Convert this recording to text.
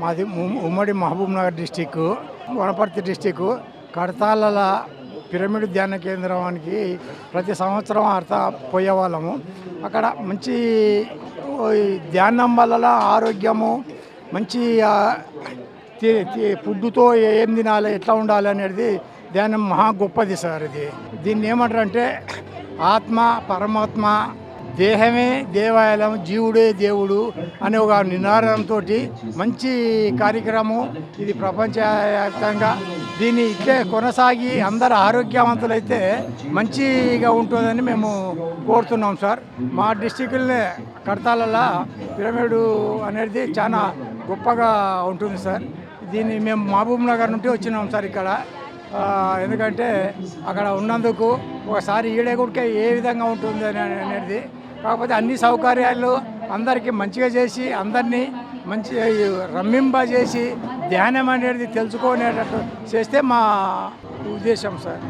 మాది ఉమ్మడి Mahabubnagar district Wanaparthy district Kadthal pyramid ధ్యాన కేంద్రానికి ప్రతి సంవత్సరం అర్థ పోయేవాళ్ళము. అక్కడ మంచి ధ్యానం వల్ల ఆరోగ్యము మంచి ఫుడ్తో ఏం తినాలి ఎట్లా ఉండాలి అనేది ధ్యానం మహా గొప్పది సార్ ఇది. దీన్ని ఏమంటారంటే ఆత్మ పరమాత్మ దేహమే దేవాలయం జీవుడే దేవుడు అనే ఒక నినాదంతో మంచి కార్యక్రమం ఇది ప్రపంచవ్యాప్తంగా. దీన్ని ఇట్లే కొనసాగి అందరు ఆరోగ్యవంతులైతే మంచిగా ఉంటుందని మేము కోరుతున్నాం సార్. మా డిస్టిక్లనే కడతాలలో పిరమిడ్ అనేది చాలా గొప్పగా ఉంటుంది సార్. దీన్ని మేము మహబూబ్ నగర్ నుండి వచ్చినాం సార్ ఇక్కడ. ఎందుకంటే అక్కడ ఉన్నందుకు ఒకసారి ఈడేగుడికే ఏ విధంగా ఉంటుంది అని అనేది కాకపోతే అన్ని సౌకర్యాలు అందరికీ మంచిగా చేసి అందరినీ మంచి రమ్మింప చేసి ధ్యానం అనేది తెలుసుకునేటట్టు చేస్తే మా ఉద్దేశం సార్.